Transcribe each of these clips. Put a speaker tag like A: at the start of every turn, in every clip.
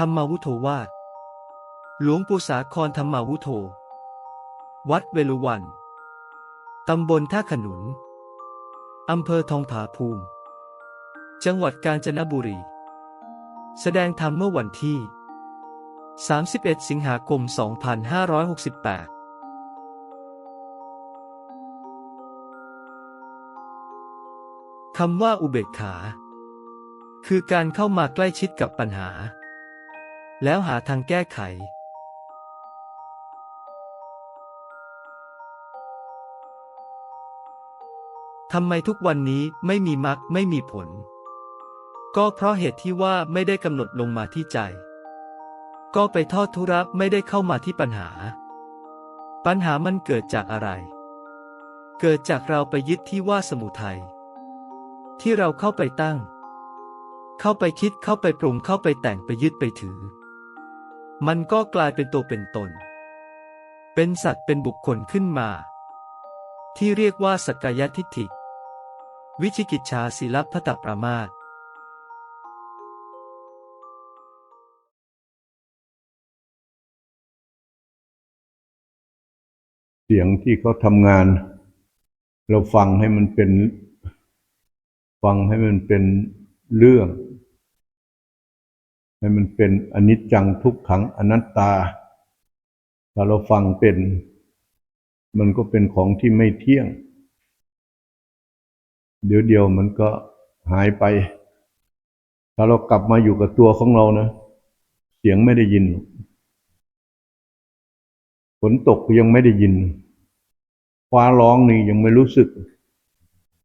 A: ธรรมาวุโธวาดหลวงปู่สาครธรรมาวุโธ วัดเวลุวัน ตำบลท่าขนุน อำเภอทองผาภูมิ จังหวัดกาญจนบุรี แสดงธรรมเมื่อวันที่ 31 สิงหาคม 2568คำว่าอุเบกขา คือการเข้ามาใกล้ชิดกับปัญหา แล้วหาทางแก้ไขทำไมทุกวันนี้ไม่มีมรรคไม่มีผล ก็เพราะเหตุที่ว่าไม่ได้กำหนดลงมาที่ใจ ก็ไปทอดทุระไม่ได้เข้ามาที่ปัญหา ปัญหามันเกิดจากอะไร เกิดจากเราไปยึดที่ว่าสมุทัยที่เราเข้าไปตั้ง เข้าไปคิดเข้าไปปรุงเข้าไปแต่งไปยึดไปถือ มันก็กลายเป็นตัวเป็นตน เป็นสัตว์เป็นบุคคลขึ้นมา ที่เรียกว่าสกกายทิฏฐิ วิชิกิจชาศิลพัตประมาท
B: เสียงที่เขาทำงาน เราฟังให้มันเป็น ฟังให้มันเป็นเรื่อง ให้มันเป็นอนิจจังทุกขังอนัตตา ถ้าเราฟังเป็น มันก็เป็นของที่ไม่เที่ยง เดี๋ยวเดียวมันก็หายไป ถ้าเรากลับมาอยู่กับตัวของเรานะ เสียงไม่ได้ยิน ฝนตกยังไม่ได้ยิน ฟ้าร้องนี่ยังไม่รู้สึก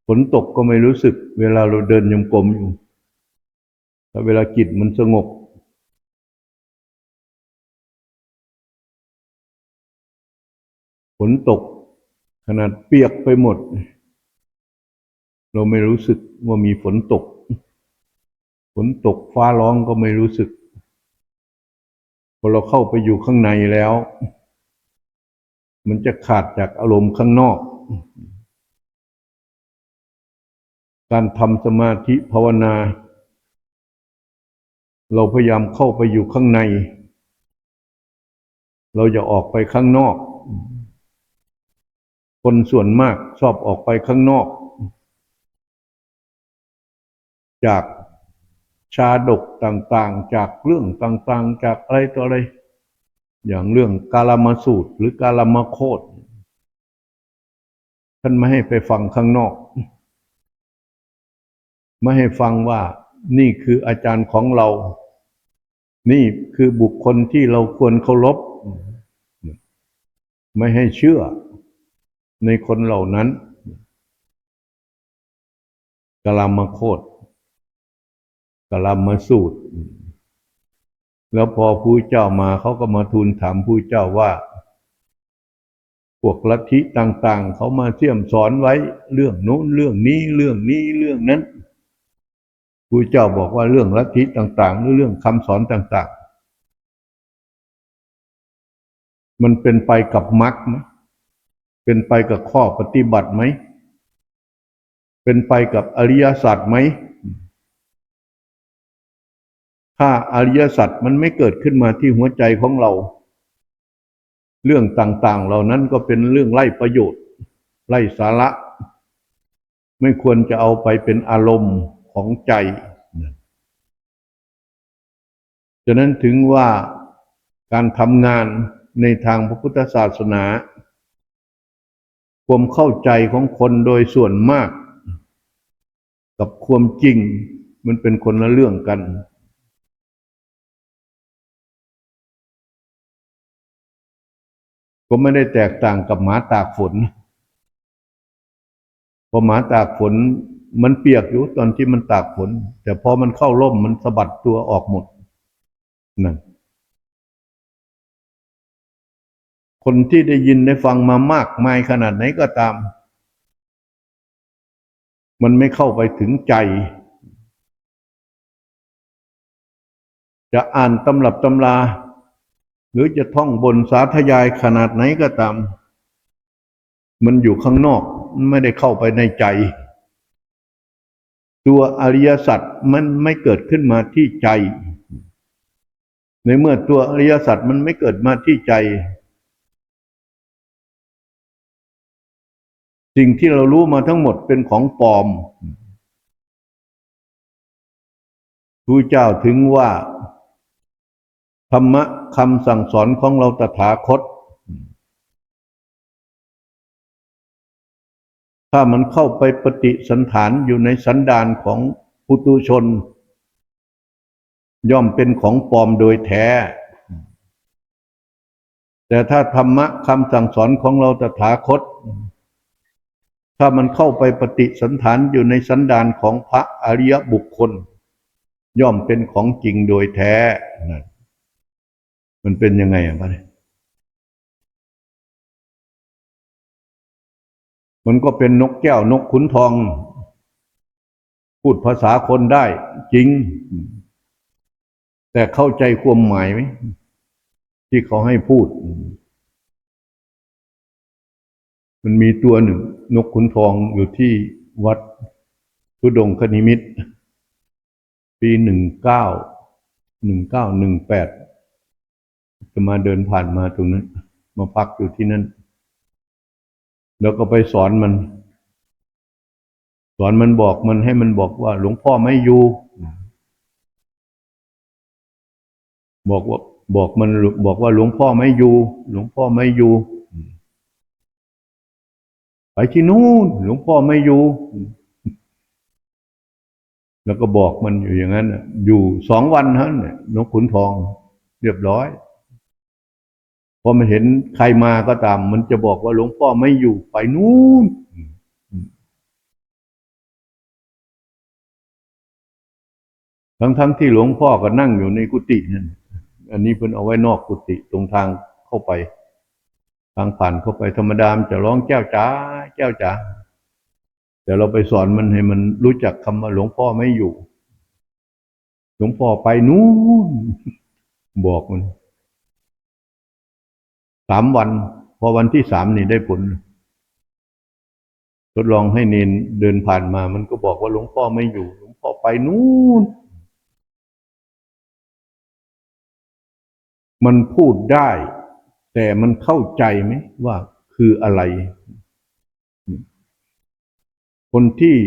B: ฝนตกก็ไม่รู้สึก เวลาเราเดินยมกลมอยู่แต่เวลาจิตมันสงบ นตก ขนาดเปียกไปหมด เราไม่รู้สึกว่ามีฝนตก ฝนตกฟ้าร้องก็ไม่รู้สึก พอเราเข้าไปอยู่ข้างในแล้ว มันจะขาดจากอารมณ์ข้างนอก การทำสมาธิภาวนา เราพยายามเข้าไปอยู่ข้างใน เราจะออกไปข้างนอก คนส่วนมากชอบออกไปข้างนอก จากชาดกต่างๆ จากเรื่องต่างๆ จากอะไรต่ออะไร อย่างเรื่องกาลมาสูตรหรือกาลมาโคตท่านไม่ให้ไปฟังข้างนอก ไม่ให้ฟังว่านี่คืออาจารย์ของเรา นี่คือบุคคลที่เราควรเคารพ ไม่ให้เชื่อ ในคนเหล่านั้นกลามาโคตกลามาสูตร แล้วพอผู้เจ้ามาเขาก็มาทูลถามผู้เจ้าว่า พวกลัทธิต่างๆ เขามาเสี่ยมสอนไว้เรื่องโน้นเรื่องนี้เรื่องนี้เรื่องนั้นผู้เจ้าบอกว่าเรื่องลัทธิต่างๆ หรือเรื่องคำสอนต่าง ๆ มันเป็นไปกับมรรคไหม เป็นไปกับข้อปฏิบัติไหม เป็นไปกับอริยสัจไหม ถ้าอริยสัจมันไม่เกิดขึ้นมาที่หัวใจของเรา เรื่องต่าง ๆ เหล่านั้นก็เป็นเรื่องไร้ประโยชน์ ไร้สาระ ไม่ควรจะเอาไปเป็นอารมณ์ของใจฉะนั้นถึงว่าการทำงานในทางพระพุทธศาสนา ความเข้าใจของคนโดยส่วนมาก กับความจริงมันเป็นคนละเรื่องกัน ก็ไม่ได้แตกต่างกับหมาตากฝนพอหมาตากฝนมันเปียกอยู่ตอนที่มันตากฝน แต่พอมันเข้าร่มมันสะบัดตัวออกหมดนั่น คนที่ได้ยินได้ฟังมามากมายขนาดไหนก็ตาม มันไม่เข้าไปถึงใจ จะอ่านตำรับตำรา หรือจะท่องบนสาธยายขนาดไหนก็ตาม มันอยู่ข้างนอกไม่ได้เข้าไปในใจ ตัวอริยสัจมันไม่เกิดขึ้นมาที่ใจ ในเมื่อตัวอริยสัจมันไม่เกิดมาที่ใจ สิ่งที่เรารู้มาทั้งหมดเป็นของปลอมพระเจ้าถึงว่า ธรรมะคำสั่งสอนของเราตถาคต ถ้ามันเข้าไปปฏิสันฐานอยู่ในสันดานของปุตุชน ย่อมเป็นของปลอมโดยแท้ แต่ถ้าธรรมะคำสั่งสอนของเราตถาคต ถ้ามันเข้าไปปฏิสันฐานอยู่ในสันดานของพระอริยบุคคล ย่อมเป็นของจริงโดยแท้นั่นมันเป็นยังไงอะพระเนี่ยมันก็เป็นนกแก้วนกขุนทอง พูดภาษาคนได้จริง แต่เข้าใจความหมายไหมที่เขาให้พูด มันมีตัวหนึ่ง นกขุนทองอยู่ที่วัดทุดงคณิมิต ปีหนึ่งเก้าหนึ่งเก้าหนึ่งแปดจะมาเดินผ่านมาตรงนั้น มาพักอยู่ที่นั่น แล้วก็ไปสอนมัน สอนมันบอกมันให้มันบอกว่า หลวงพ่อไม่อยู่บอกว่าบอกมันบอกว่าหลวงพ่อไม่อยู่ หลวงพ่อไม่อยู่ ที่นู่นหลวงพ่อไม่อยู่ แล้วก็บอกมันอยู่อย่างนั้นอยู่สองวันฮะเนี่ยนกขุนทอง เรียบร้อยพอมันเห็นใครมาก็ตาม มันจะบอกว่าหลวงพ่อไม่อยู่ไปนู่นทั้งๆที่หลวงพ่อก็นั่งอยู่ในกุฏินั่น อันนี้เพิ่นเอาไว้นอกกุฏิตรงทางเข้าไป ทางผ่านเข้าไปธรรมดามจะร้องแก้วจ๋าแก้วจ๋าแต่เราไปสอนมันให้มันรู้จักคำว่าหลวงพ่อไม่อยู่ หลวงพ่อไปนู่นบอกมันสามวัน พอวันที่สามนี่ได้ผล ทดลองให้เนนเดินผ่านมา มันก็บอกว่าหลวงพ่อไม่อยู่ หลวงพ่อไปนู่นมันพูดได้ แต่มันเข้าใจไหมว่าคืออะไร คนที่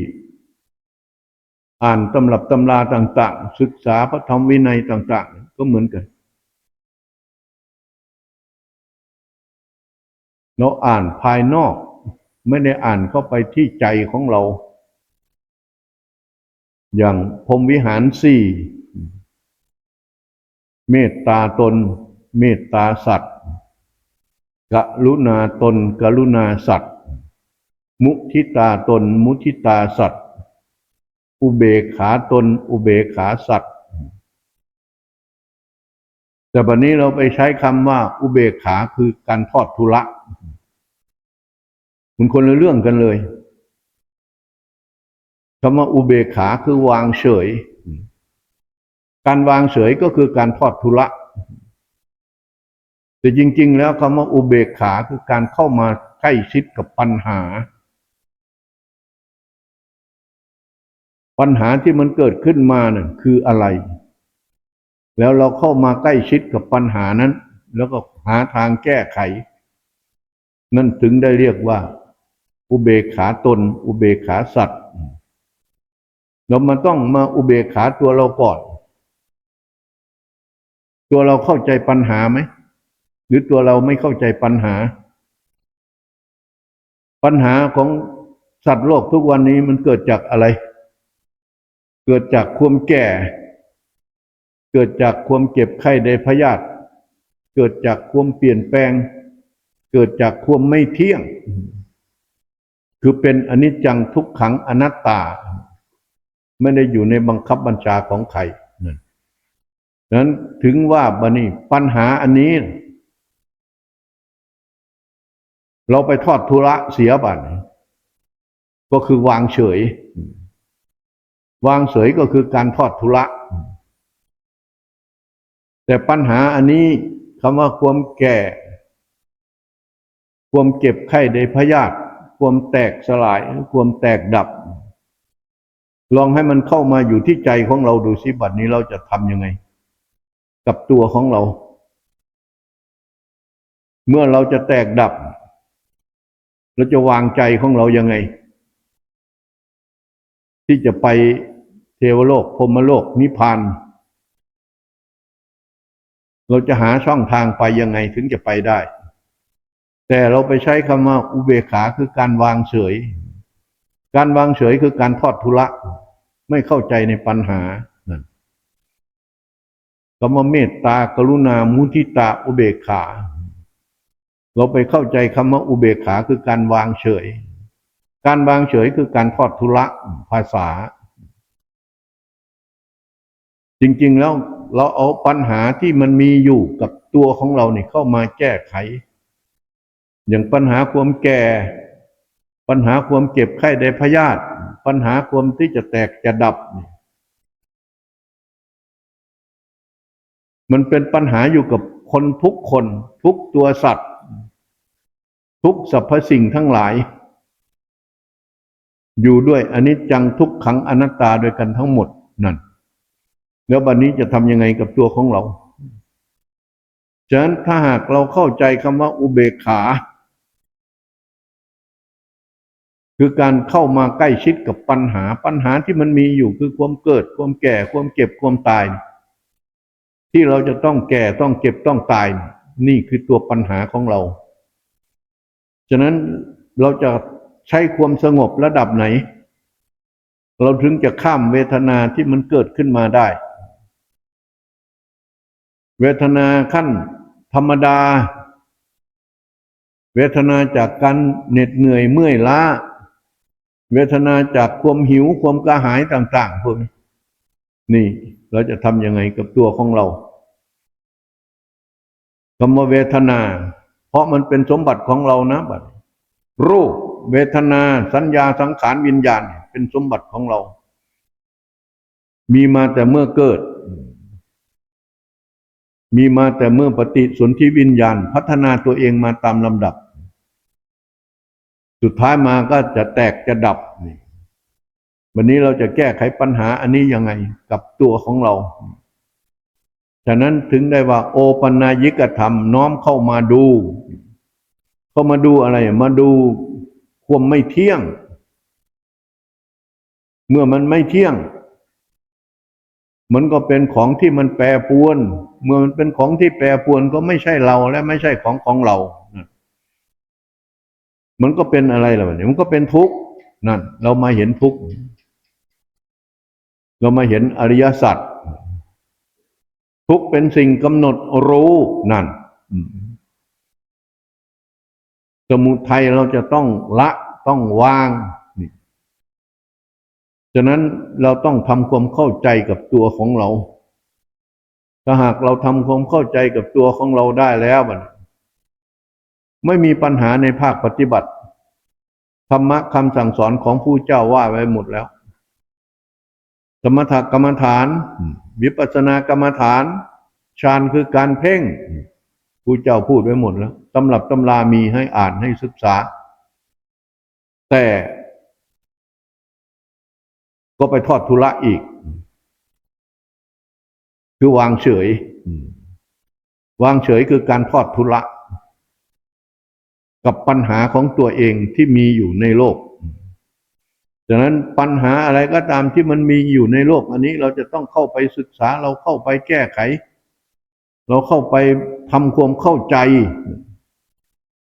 B: อ่านตำรับตำราต่าง ๆ ศึกษาพระธรรมวินัยต่าง ๆ ก็เหมือนกันเราอ่านภายนอก ไม่ได้อ่านเข้าไปที่ใจของเรา อย่างพรมวิหารสี่เมตตาตน เมตตาสัตว์ กรุณาตนกรุณาสัตว์ มุทิตาตนมุทิตาสัตว์ อุเบกขาตนอุเบกขาสัตว์ แต่บัดนี้เราไปใช้คำว่า อุเบกขาคือการทอดทุระมันคนละเรื่องกันเลยคำว่าอุเบกขาคือวางเฉย การวางเฉยก็คือการทอดทุระ แต่จริง ๆ แล้วคำว่าอุเบกขาคือการเข้ามาใกล้ชิดกับปัญหา ปัญหาที่มันเกิดขึ้นมาเนี่ยคืออะไร แล้วเราเข้ามาใกล้ชิดกับปัญหานั้น แล้วก็หาทางแก้ไข นั่นถึงได้เรียกว่า อุเบกขาตน อุเบกขาสัตว์เรามันต้องมาอุเบกขาตัวเราก่อน ตัวเราเข้าใจปัญหาไหม หรือตัวเราไม่เข้าใจปัญหา ปัญหาของสัตว์โลกทุกวันนี้มันเกิดจากอะไร เกิดจากความแก่ เกิดจากความเจ็บไข้ได้พยาธิเกิดจากความเปลี่ยนแปลง เกิดจากความไม่เที่ยง คือเป็นอนิจจังทุกขังอนัตตา ไม่ได้อยู่ในบังคับบัญชาของใครนั้นถึงว่าบันี้ปัญหาอันนี้ เราไปทอดทุระเสียบัตก็คือวางเฉย วางเฉยก็คือการทอดทุระแต่ปัญหาอันนี้คำว่าความแก่ ความเก็บไข้ได้พยาธิความแตกสลายความแตกดับ ลองให้มันเข้ามาอยู่ที่ใจของเราดูสิบัดนี้เราจะทำยังไง กับตัวของเรา เมื่อเราจะแตกดับ เราจะวางใจของเรายังไง ที่จะไปเทวโลกพรมโลกนิพพานเราจะหาช่องทางไปยังไงถึงจะไปได้ แต่เราไปใช้คำว่าอุเบกขาคือการวางเฉย การวางเฉยคือการทอดทุละไม่เข้าใจในปัญหานั่นคำว่าเมตตากรุณามุทิตาอุเบกขา เราไปเข้าใจคำว่าอุเบกขาคือการวางเฉย การวางเฉยคือการทอดทุละภาษา จริงๆแล้วเราเอาปัญหาที่มันมีอยู่กับตัวของเราเนี่ยเข้ามาแก้ไข อย่างปัญหาความแก่ ปัญหาความเจ็บไข้ได้พยาธิปัญหาความที่จะแตกจะดับ มันเป็นปัญหาอยู่กับคนทุกคนทุกตัวสัตว์ ทุกสรรพสิ่งทั้งหลาย อยู่ด้วยอนิจจังทุกขังอนัตตาด้วยกันทั้งหมดนั่น แล้วบัดนนี้จะทำยังไงกับตัวของเรา ฉะนั้นถ้าหากเราเข้าใจคำว่าอุเบกขา คือการเข้ามาใกล้ชิดกับปัญหาปัญหาที่มันมีอยู่คือความเกิด ความแก่ความเจ็บความตาย ที่เราจะต้องแก่ต้องเจ็บต้องตาย นี่คือตัวปัญหาของเรา ฉะนั้นเราจะใช้ความสงบระดับไหน เราถึงจะข้ามเวทนาที่มันเกิดขึ้นมาได้ เวทนาขั้นธรรมดา เวทนาจากการเหน็ดเหนื่อยเมื่อยล้า เวทนาจากความหิวความกระหายต่าง ๆ พวกนี้นี่เราจะทำยังไงกับตัวของเราคำว่าเวทนา เพราะมันเป็นสมบัติของเรานะบัดรูป เวทนา สัญญาสังขารวิญญาณ เป็นสมบัติของเรา มีมาแต่เมื่อเกิด มีมาแต่เมื่อปฏิสนธิวิญญาณ พัฒนาตัวเองมาตามลำดับ สุดท้ายมาก็จะแตกจะดับนี่วันนี้เราจะแก้ไขปัญหาอันนี้ยังไงกับตัวของเรา ฉะนั้นถึงได้ว่าโอปัญญิกธรรมน้อมเข้ามาดู เขามาดูอะไร มาดูความไม่เที่ยง เมื่อมันไม่เที่ยง มันก็เป็นของที่มันแปรปวน เมื่อมันเป็นของที่แปรปวนก็ไม่ใช่เราและไม่ใช่ของของเรา มันก็เป็นอะไรล่ะเนี่ยมันก็เป็นทุกข์นั่น เรามาเห็นทุกข์เรามาเห็นอริยสัจทุกข์เป็นสิ่งกำหนดรู้นั่น สมุทัยเราจะต้องละต้องวางนี่ฉะนั้นเราต้องทำความเข้าใจกับตัวของเรา ถ้าหากเราทำความเข้าใจกับตัวของเราได้แล้วมันไม่มีปัญหาในภาคปฏิบัติธรรมะคำสั่งสอนของผู้เจ้าว่าไว้หมดแล้ว สมถกรรมฐาน วิปัสสนากรรมฐานฌานคือการเพ่ง ผู้เจ้าพูดไว้หมดแล้วตำรับตำรามีให้อ่านให้ศึกษา แต่ก็ไปทอดทุระอีก คือวางเฉย วางเฉยคือการทอดทุระกับปัญหาของตัวเองที่มีอยู่ในโลกดังนั้นปัญหาอะไรก็ตามที่มันมีอยู่ในโลก อันนี้เราจะต้องเข้าไปศึกษาเราเข้าไปแก้ไข เราเข้าไปทำความเข้าใจ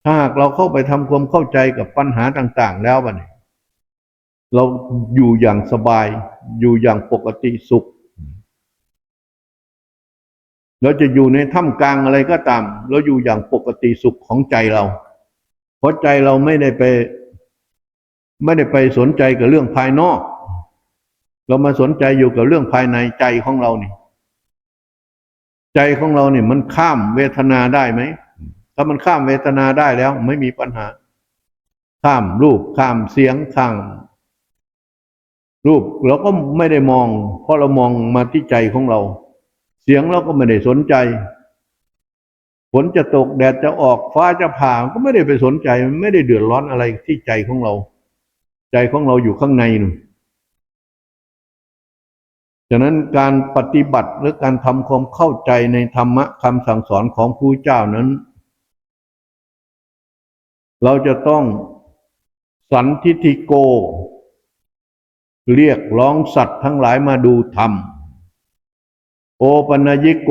B: ถ้าหากเราเข้าไปทำความเข้าใจกับปัญหาต่าง ๆ แล้วบัดนี้เราอยู่อย่างสบาย อยู่อย่างปกติสุข เราจะอยู่ในถ้ำกลางอะไรก็ตาม เราอยู่อย่างปกติสุขของใจเรา เพราะใจเราไม่ได้ไป ไม่ได้ไปสนใจกับเรื่องภายนอก เรามาสนใจอยู่กับเรื่องภายในใจของเรานี่ ใจของเราเนี่ยมันข้ามเวทนาได้ไหม ถ้ามันข้ามเวทนาได้แล้ว ไม่มีปัญหา ข้ามรูปข้ามเสียงข้ามรูปเราก็ไม่ได้มอง เพราะเรามองมาที่ใจของเรา เสียงเราก็ไม่ได้สนใจฝนจะตกแดดจะออกฟ้าจะผ่าก็ไม่ได้ไปสนใจ ไม่ได้เดือดร้อนอะไรที่ใจของเรา ใจของเราอยู่ข้างในนู่น ฉะนั้นการปฏิบัติหรือการทำความเข้าใจในธรรมะคำสั่งสอนของผู้เจ้านั้น เราจะต้องสันทิฐิโก เรียกร้องสัตว์ทั้งหลายมาดูธรรม โอปัญญิโก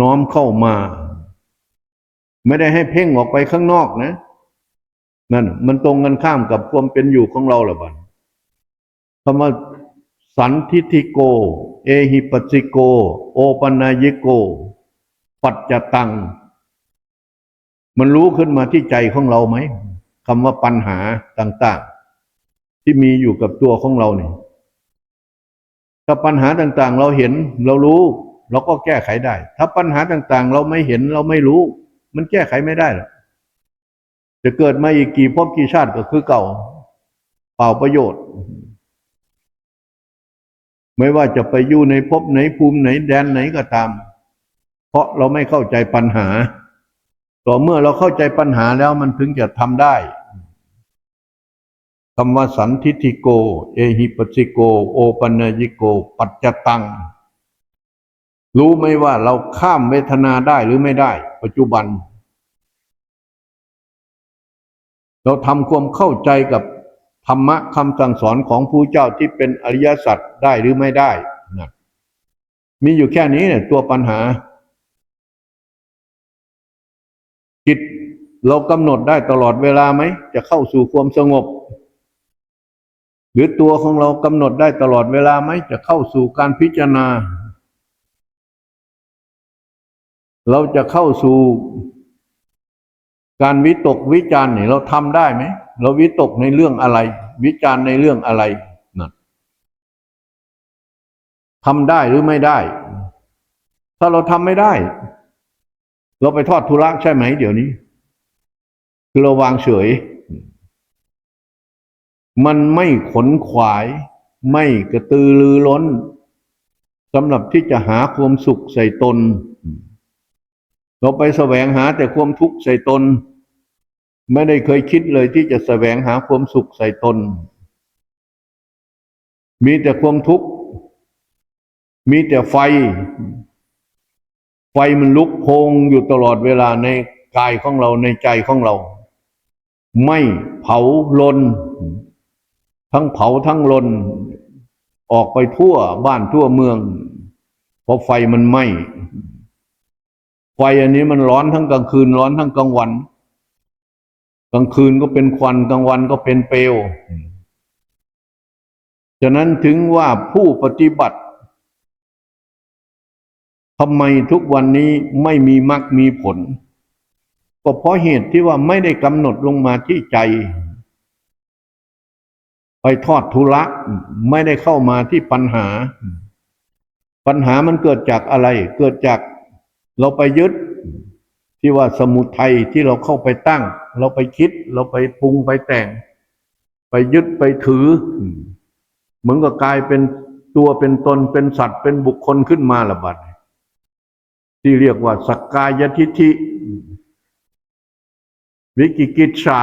B: น้อมเข้ามา ไม่ได้ให้เพ่งออกไปข้างนอกนะ นั่นมันตรงกันข้ามกับความเป็นอยู่ของเราหรือเปล่าคำว่า สันทิฐิโก เอหิปัสสิโก โอปัญญิโก ปัจจตัง มันรู้ขึ้นมาที่ใจของเราไหมคำว่าปัญหาต่าง ๆ ที่มีอยู่กับตัวของเราเนี่ยถ้าปัญหาต่างๆ เราเห็นเรารู้ เราก็แก้ไขได้ ถ้าปัญหาต่างๆ เราไม่เห็นเราไม่รู้ มันแก้ไขไม่ได้หรอกจะเกิดมาอีกกี่ภพกี่ชาติก็คือเก่า เปล่าประโยชน์ ไม่ว่าจะไปอยู่ในภพไหนภูมิไหนแดนไหนก็ตาม เพราะเราไม่เข้าใจปัญหา ต่อเมื่อเราเข้าใจปัญหาแล้วมันถึงจะทำได้คำว่าสันทิฐิโก เอหิปัสสิโก โอปัญญิโก ปัจจตัง รู้ไหมว่าเราข้ามเวทนาได้หรือไม่ได้ ปัจจุบัน เราทำความเข้าใจกับ ธรรมะคำสั่งสอนของผู้เจ้าที่เป็นอริยสัจได้หรือไม่ได้นะมีอยู่แค่นี้เนี่ยตัวปัญหา จิตเรากำหนดได้ตลอดเวลาไหม จะเข้าสู่ความสงบ หรือตัวของเรากำหนดได้ตลอดเวลาไหม จะเข้าสู่การพิจารณา เราจะเข้าสู่การวิตกวิจารณ์เนี่ยเราทำได้ไหม เราวิตกในเรื่องอะไร วิจารณ์ในเรื่องอะไรนั่นทำได้หรือไม่ได้ ถ้าเราทำไม่ได้ เราไปทอดทุระใช่ไหม เดี๋ยวนี้ คือเราวางเฉย มันไม่ขนขวาย ไม่กระตือรือร้นสำหรับที่จะหาความสุขใส่ตน เราไปแสวงหาแต่ความทุกข์ใส่ตน ไม่ได้เคยคิดเลยที่จะแสวงหาความสุขใส่ตน มีแต่ความทุกข์ มีแต่ไฟ ไฟมันลุกโพงอยู่ตลอดเวลาในกายของเราในใจของเรา ไม่เผาลน ทั้งเผาทั้งลน ออกไปทั่วบ้านทั่วเมือง เพราะไฟมันไหม้ ไฟอันนี้มันร้อนทั้งกลางคืนร้อนทั้งกลางวัน กลางคืนก็เป็นควันกลางวันก็เป็นเปลวฉะนั้นถึงว่าผู้ปฏิบัติทำไมทุกวันนี้ไม่มีมรรคมีผล ก็เพราะเหตุที่ว่าไม่ได้กำหนดลงมาที่ใจ ไปทอดทุระไม่ได้เข้ามาที่ปัญหา ปัญหามันเกิดจากอะไร เกิดจากเราไปยึดที่ว่าสมุทัยที่เราเข้าไปตั้ง เราไปคิด เราไปปรุงไปแต่ง ไปยึดไปถือเหมือนกับกลายเป็นตัวเป็นตนเป็นสัตว์เป็นบุคคลขึ้นมาละบัดที่เรียกว่าสักกายทิฐิวิกิกิจฉา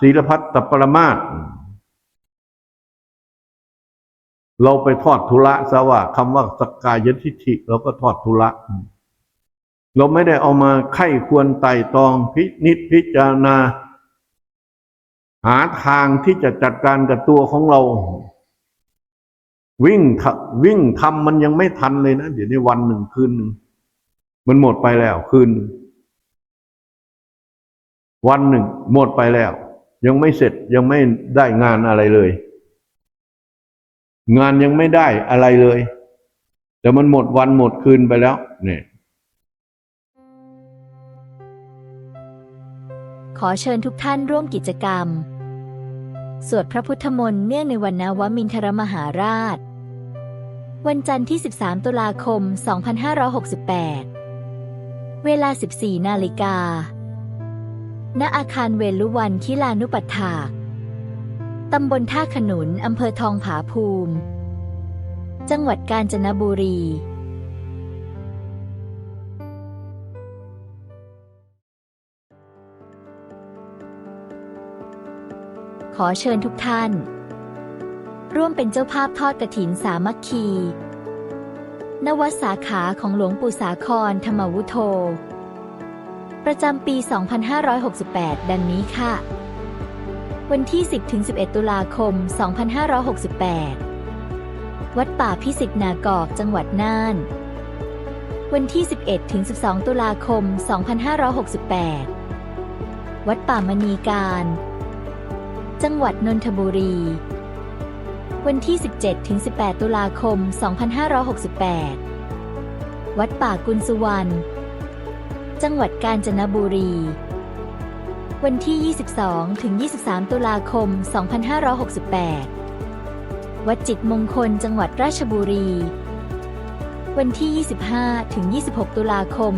B: ศีลพัตตปรมาตเราไปทอดทุระซะว่าคำว่าสักกายทิฐิเราก็ทอดทุระ เราไม่ได้เอามาไข้ควรไต่ตองพินิจพิจารณา หาทางที่จะจัดการกับตัวของเรา วิ่งวิ่งทำมันยังไม่ทันเลยนะ เดี๋ยวนี้วันหนึ่งคืนหนึ่งมันหมดไปแล้วคืนหนึ่งวันหนึ่งหมดไปแล้ว ยังไม่เสร็จยังไม่ได้งานอะไรเลย งานยังไม่ได้อะไรเลย แต่มันหมดวันหมดคืนไปแล้วเนี่ย
C: ขอเชิญทุกท่านร่วมกิจกรรม สวดพระพุทธมนต์เนื่องในวันนวมินทรมหาราช วันจันทร์ที่ 13 ตุลาคม 2568 เวลา 14 นาฬิกา ณ อาคารเวลุวันคิลานุปัฏฐากตำบลท่าขนุน อำเภอทองผาภูมิ จังหวัดกาญจนบุรี ขอเชิญทุกท่าน ร่วมเป็นเจ้าภาพทอดกฐินสามัคคี นวัดสาขาของหลวงปู่สาครธรรมวุโธ ประจำปี 2568 ดังนี้ค่ะ วันที่ 10-11 ตุลาคม 2568 วัดป่าพิสิทธิ์นากอกจังหวัดน่าน วันที่ 11-12 ตุลาคม 2568 วัดป่ามณีการ จังหวัดนนทบุรี วันที่ 17-18 ตุลาคม 2568 วัดป่ากุลสุวรรณ จังหวัดกาญจนบุรี วันที่ 22-23 ตุลาคม 2568 วัดจิตมงคลจังหวัดราชบุรี วันที่ 25-26 ตุลาคม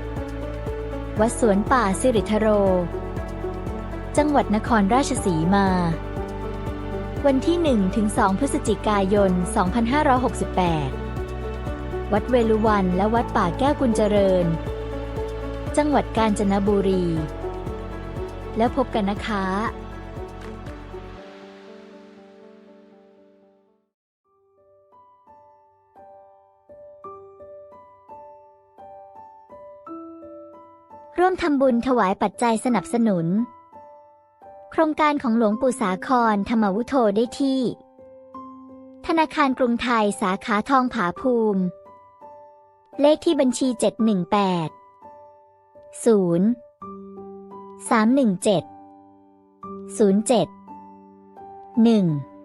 C: 2568 วัดสวนป่าสิริทโร จังหวัดนครราชสีมา วันที่ 1-2 พฤศจิกายน 2568 วัดเวลุวันและวัดป่าแก้วกุญเจริญ จังหวัดกาญจนบุรี แล้วพบกันนะคะร่วมทำบุญถวายปัจจัยสนับสนุน ครงการของหลวงปู่สาครธรรมวุโธได้ที่ ธนาคารกรุงไทยสาขาทองผาภูมิ เลขที่บัญชี 718 0 317 07 1